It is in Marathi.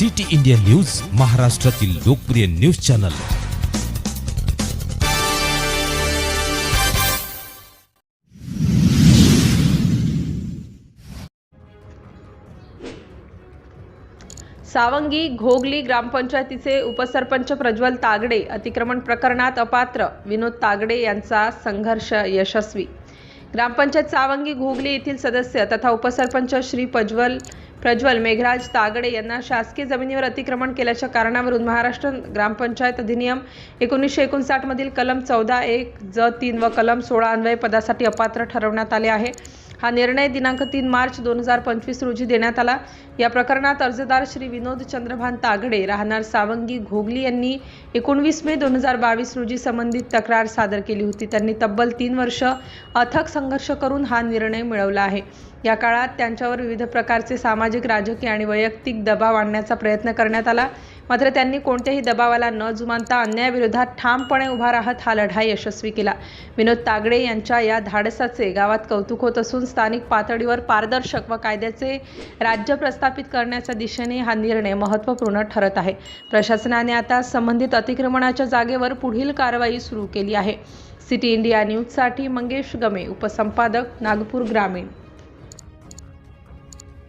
सिटी इंडिया न्यूज महाराष्ट्रातील लोकप्रिय न्यूज चॅनल. सावंगी घोगली ग्रामपंचायतीचे उपसरपंच प्रज्वल तागडे अतिक्रमण प्रकरणात अपात्र. विनोद तागडे यांचा संघर्ष यशस्वी. ग्रामपंचायत सावंगी घोगली येथील सदस्य तथा उपसरपंच श्री प्रज्वल प्रज्वल मेघराज तागडे यांना शासकीय जमिनीवर अतिक्रमण केल्याच्या कारणावरून महाराष्ट्र ग्रामपंचायत अधिनियम एकोणीसशे एकोणसाठमधील कलम चौदा एक ज तीन व कलम सोळा अन्वये पदासाठी अपात्र ठरवण्यात आले आहे. हा निर्णय दिनांक तीन मार्च दोन हजार पंचवीस रोजी देण्यात आला. या प्रकरणात अर्जदार श्री विनोद चंद्रभान तागडे राहणार सावंगी घोगली यांनी एकोणवीस मे दोन हजार बावीस रोजी संबंधित तक्रार सादर केली होती. त्यांनी तब्बल तीन वर्ष अथक संघर्ष करून हा निर्णय मिळवला आहे. या काळात त्यांच्यावर विविध प्रकारचे सामाजिक राजकीय आणि वैयक्तिक दबाव आणण्याचा प्रयत्न करण्यात आला. मात्र त्यांनी कोणत्याही दबावाला न जुमानता अन्यायाविरोधात ठामपणे उभा राहत हा लढा यशस्वी केला. विनोद तागडे यांच्या या धाडसाचे गावात कौतुक होत असून स्थानिक पातळीवर पारदर्शक व कायद्याचे राज्य प्रस्थापित करण्याच्या दिशेने हा निर्णय महत्त्वपूर्ण ठरत आहे. प्रशासनाने आता संबंधित अतिक्रमणाच्या जागेवर पुढील कारवाई सुरू केली आहे. सिटी इंडिया न्यूजसाठी मंगेश गमे उपसंपादक नागपूर ग्रामीण.